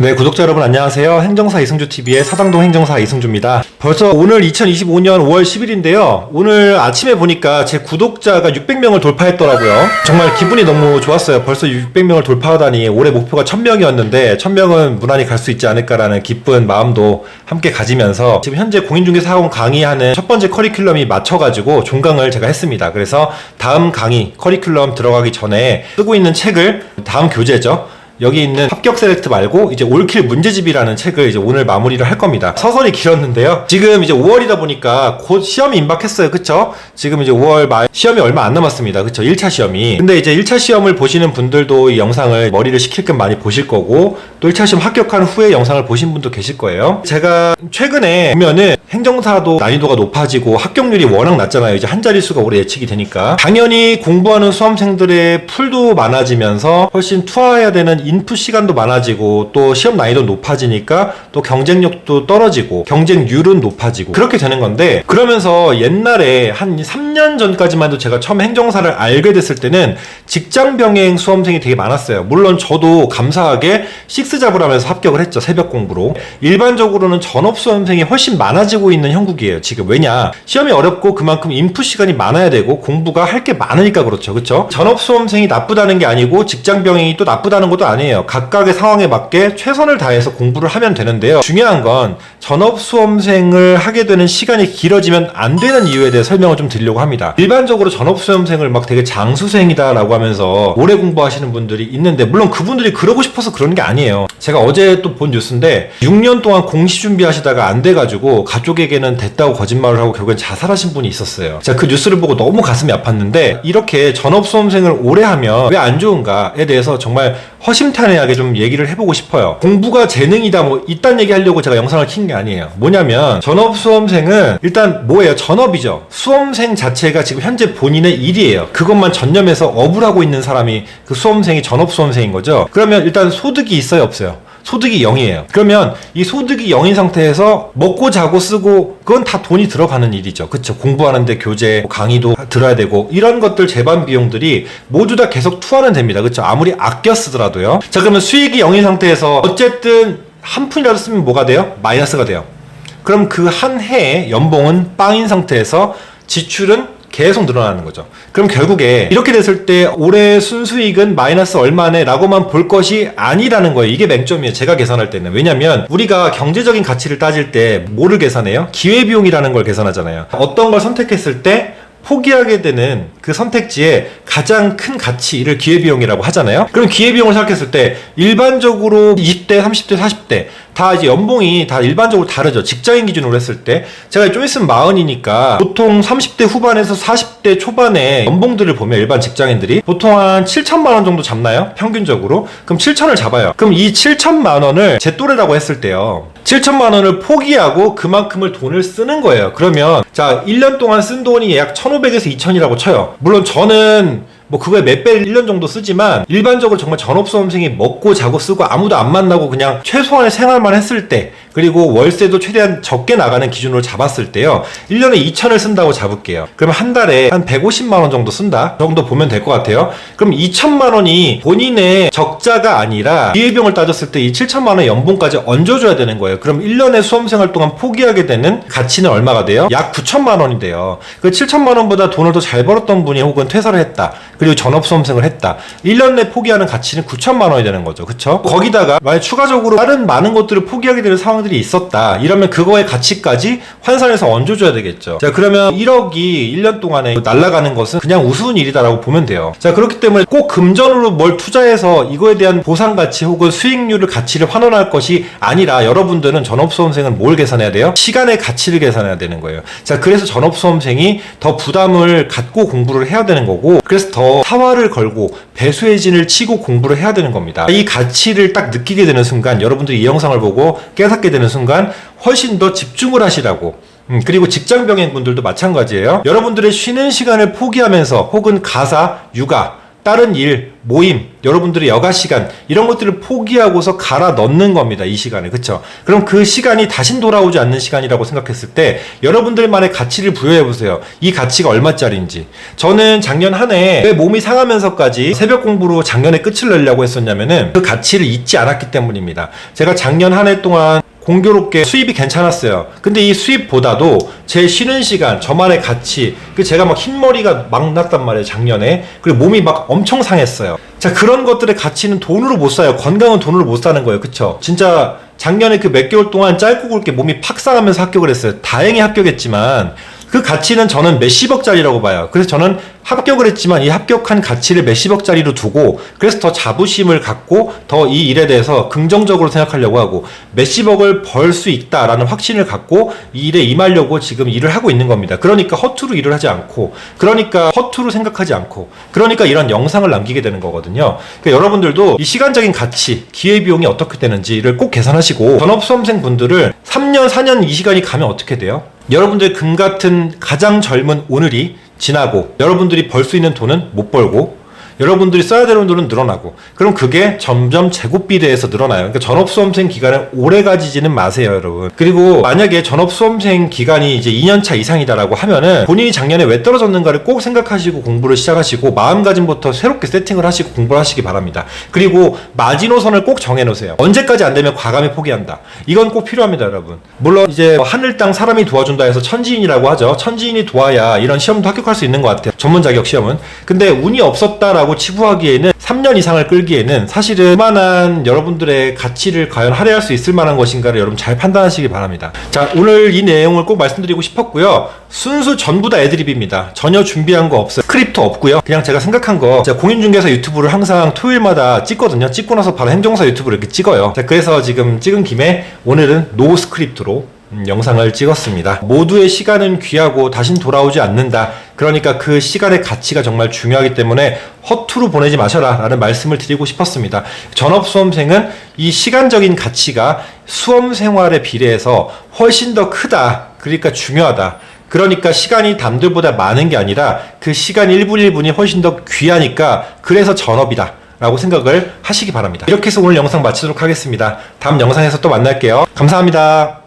네, 구독자 여러분 안녕하세요. 행정사 이승주 TV의 사당동 행정사 이승주입니다. 벌써 오늘 2025년 5월 10일인데요. 오늘 아침에 보니까 제 구독자가 600명을 돌파했더라고요. 정말 기분이 너무 좋았어요. 벌써 600명을 돌파하다니 올해 목표가 1000명이었는데 1000명은 무난히 갈 수 있지 않을까라는 기쁜 마음도 함께 가지면서 지금 현재 공인중개사학원 강의하는 첫 번째 커리큘럼이 맞춰가지고 종강을 제가 했습니다. 그래서 다음 강의 커리큘럼 들어가기 전에 쓰고 있는 책을 다음 교재죠. 여기 있는 합격 셀렉트 말고 이제 올킬 문제집이라는 책을 이제 오늘 마무리를 할 겁니다. 서설이 길었는데요. 지금 이제 5월이다 보니까 곧 시험이 임박했어요. 그쵸? 지금 이제 5월 말 시험이 얼마 안 남았습니다. 그쵸? 1차 시험이. 근데 이제 1차 시험을 보시는 분들도 이 영상을 머리를 식힐 끔 많이 보실 거고 또 1차 시험 합격한 후에 영상을 보신 분도 계실 거예요. 제가 최근에 보면은 행정사도 난이도가 높아지고 합격률이 워낙 낮잖아요. 이제 한 자릿수가 올해 예측이 되니까. 당연히 공부하는 수험생들의 풀도 많아지면서 훨씬 투하해야 되는 인풋 시간도 많아지고 또 시험 난이도 높아지니까 또 경쟁력도 떨어지고 경쟁률은 높아지고 그렇게 되는 건데 그러면서 옛날에 한 3년 전까지만 해도 제가 처음 행정사를 알게 됐을 때는 직장 병행 수험생이 되게 많았어요. 물론 저도 감사하게 식스 잡을 하면서 합격을 했죠. 새벽 공부로. 일반적으로는 전업 수험생이 훨씬 많아지고 있는 형국이에요. 지금 왜냐? 시험이 어렵고 그만큼 인풋 시간이 많아야 되고 공부가 할 게 많으니까 그렇죠. 그렇죠? 전업 수험생이 나쁘다는 게 아니고 직장 병행이 또 나쁘다는 것도 아니 에요. 각각의 상황에 맞게 최선을 다해서 공부를 하면 되는데요. 중요한 건 전업 수험생을 하게 되는 시간이 길어지면 안 되는 이유에 대해 설명을 좀 드리려고 합니다. 일반적으로 전업 수험생을 막 되게 장수생이다라고 하면서 오래 공부하시는 분들이 있는데 물론 그분들이 그러고 싶어서 그런 게 아니에요. 제가 어제 또 본 뉴스인데 6년 동안 공시 준비하시다가 안 돼가지고 가족에게는 됐다고 거짓말을 하고 결국엔 자살하신 분이 있었어요. 제가 그 뉴스를 보고 너무 가슴이 아팠는데 이렇게 전업 수험생을 오래 하면 왜 안 좋은가에 대해서 정말 허심 탄회하게 좀 얘기를 해보고 싶어요. 공부가 재능이다 뭐 이딴 얘기 하려고 제가 영상을 킨 게 아니에요. 뭐냐면 전업 수험생은 일단 뭐예요? 전업이죠. 수험생 자체가 지금 현재 본인의 일이에요. 그것만 전념해서 업을 하고 있는 사람이 그 수험생이 전업 수험생인 거죠. 그러면 일단 소득이 있어요, 없어요? 소득이 0이에요. 그러면 이 소득이 0인 상태에서 먹고 자고 쓰고 그건 다 돈이 들어가는 일이죠. 그쵸? 공부하는데 교재, 뭐 강의도 들어야 되고 이런 것들 재반 비용들이 모두 다 계속 투하는 됩니다. 그쵸? 아무리 아껴 쓰더라도요. 자, 그러면 수익이 0인 상태에서 어쨌든 한 푼이라도 쓰면 뭐가 돼요? 마이너스가 돼요. 그럼 그 한 해의 연봉은 빵인 상태에서 지출은 계속 늘어나는 거죠. 그럼 결국에 이렇게 됐을 때 올해 순수익은 마이너스 얼마네 라고만 볼 것이 아니라는 거예요. 이게 맹점이에요. 제가 계산할 때는. 왜냐면 우리가 경제적인 가치를 따질 때 뭐를 계산해요? 기회비용이라는 걸 계산하잖아요. 어떤 걸 선택했을 때 포기하게 되는 그 선택지의 가장 큰 가치를 기회비용이라고 하잖아요. 그럼 기회비용을 생각했을 때 일반적으로 20대, 30대, 40대 다 이제 연봉이 다 일반적으로 다르죠. 직장인 기준으로 했을 때 제가 좀 있으면 마흔이니까 보통 30대 후반에서 40대 초반에 연봉들을 보면 일반 직장인들이 보통 한 7천만 원 정도 잡나요? 평균적으로. 그럼 7천을 잡아요. 그럼 이 7천만 원을 제 또래라고 했을 때요. 7천만 원을 포기하고 그만큼을 돈을 쓰는 거예요. 그러면 자, 1년 동안 쓴 돈이 약 1,500에서 2,000이라고 쳐요. 물론 저는 뭐 그거에 몇 배를 1년 정도 쓰지만 일반적으로 정말 전업 수험생이 먹고 자고 쓰고 아무도 안 만나고 그냥 최소한의 생활만 했을 때 그리고 월세도 최대한 적게 나가는 기준으로 잡았을 때요. 1년에 2천을 쓴다고 잡을게요. 그러면 한 달에 한 150만 원 정도 쓴다 정도 보면 될 것 같아요. 그럼 2천만 원이 본인의 적자가 아니라 기회비용을 따졌을 때 이 7천만 원의 연봉까지 얹어줘야 되는 거예요. 그럼 1년의 수험생활 동안 포기하게 되는 가치는 얼마가 돼요? 약 9천만 원이 돼요. 그 7천만 원보다 돈을 더 잘 벌었던 분이 혹은 퇴사를 했다. 그리고 전업 수험생을 했다. 1년 내 포기하는 가치는 9천만 원이 되는 거죠. 그쵸? 거기다가 만약 추가적으로 다른 많은 것들을 포기하게 되는 상황들이 있었다. 이러면 그거의 가치까지 환산해서 얹어줘야 되겠죠. 자, 그러면 1억이 1년 동안에 날아가는 것은 그냥 우스운 일이다라고 보면 돼요. 자, 그렇기 때문에 꼭 금전으로 뭘 투자해서 이거에 대한 보상 가치 혹은 수익률을 가치를 환원할 것이 아니라 여러분들은 전업 수험생은 뭘 계산해야 돼요? 시간의 가치를 계산해야 되는 거예요. 자, 그래서 전업 수험생이 더 부담을 갖고 공부를 해야 되는 거고 그래서 더 사활을 걸고 배수의 진을 치고 공부를 해야 되는 겁니다. 이 가치를 딱 느끼게 되는 순간 여러분들이 이 영상을 보고 깨닫게 되는 순간 훨씬 더 집중을 하시라고 음, 그리고 직장 병행 분들도 마찬가지예요. 여러분들의 쉬는 시간을 포기하면서 혹은 가사, 육아 다른 일, 모임, 여러분들의 여가 시간 이런 것들을 포기하고서 갈아 넣는 겁니다. 이 시간을. 그렇죠? 그럼 그 시간이 다신 돌아오지 않는 시간이라고 생각했을 때 여러분들만의 가치를 부여해 보세요. 이 가치가 얼마짜리인지. 저는 작년 한 해 왜 몸이 상하면서까지 새벽 공부로 작년에 끝을 내려고 했었냐면은 그 가치를 잊지 않았기 때문입니다. 제가 작년 한 해 동안 공교롭게 수입이 괜찮았어요. 근데 이 수입보다도 제 쉬는 시간, 저만의 가치, 그 제가 막 흰머리가 막 났단 말이에요, 작년에. 그리고 몸이 막 엄청 상했어요. 자, 그런 것들의 가치는 돈으로 못 사요. 건강은 돈으로 못 사는 거예요. 그쵸? 진짜 작년에 그 몇 개월 동안 짧고 굵게 몸이 팍 상하면서 합격을 했어요. 다행히 합격했지만 그 가치는 저는 몇십억짜리라고 봐요. 그래서 저는 합격을 했지만 이 합격한 가치를 몇십억짜리로 두고 그래서 더 자부심을 갖고 더 이 일에 대해서 긍정적으로 생각하려고 하고 몇십억을 벌 수 있다라는 확신을 갖고 이 일에 임하려고 지금 일을 하고 있는 겁니다. 그러니까 허투루 일을 하지 않고 그러니까 허투루 생각하지 않고 그러니까 이런 영상을 남기게 되는 거거든요. 그러니까 여러분들도 이 시간적인 가치, 기회비용이 어떻게 되는지를 꼭 계산하시고 전업수험생 분들을 3년, 4년 이 시간이 가면 어떻게 돼요? 여러분들 금 같은 가장 젊은 오늘이 지나고 여러분들이 벌 수 있는 돈은 못 벌고 여러분들이 써야 되는 돈은 늘어나고 그럼 그게 점점 제곱비례해서 늘어나요. 그러니까 전업 수험생 기간을 오래 가지지는 마세요, 여러분. 그리고 만약에 전업 수험생 기간이 이제 2년 차 이상이다라고 하면은 본인이 작년에 왜 떨어졌는가를 꼭 생각하시고 공부를 시작하시고 마음가짐부터 새롭게 세팅을 하시고 공부를 하시기 바랍니다. 그리고 마지노선을 꼭 정해 놓으세요. 언제까지 안 되면 과감히 포기한다. 이건 꼭 필요합니다, 여러분. 물론 이제 뭐 하늘 땅 사람이 도와준다 해서 천지인이라고 하죠. 천지인이 도와야 이런 시험도 합격할 수 있는 것 같아요. 전문 자격 시험은. 근데 운이 없었다라고 치부하기에는 3년 이상을 끌기에는 사실은 그만한 여러분들의 가치를 과연 할애할 수 있을 만한 것인가를 여러분 잘 판단하시기 바랍니다. 자, 오늘 이 내용을 꼭 말씀드리고 싶었고요. 순수 전부 다 애드립입니다. 전혀 준비한 거 없어요. 스크립트 없고요. 그냥 제가 생각한 거 제가 공인중개사 유튜브를 항상 토요일마다 찍거든요. 찍고 나서 바로 행정사 유튜브를 이렇게 찍어요. 자, 그래서 지금 찍은 김에 오늘은 노 스크립트로 음, 영상을 찍었습니다. 모두의 시간은 귀하고 다신 돌아오지 않는다. 그러니까 그 시간의 가치가 정말 중요하기 때문에 허투루 보내지 마셔라 라는 말씀을 드리고 싶었습니다. 전업 수험생은 이 시간적인 가치가 수험 생활에 비례해서 훨씬 더 크다. 그러니까 중요하다. 그러니까 시간이 남들보다 많은 게 아니라 그 시간 1분 1분이 훨씬 더 귀하니까 그래서 전업이다. 라고 생각을 하시기 바랍니다. 이렇게 해서 오늘 영상 마치도록 하겠습니다. 다음 영상에서 또 만날게요. 감사합니다.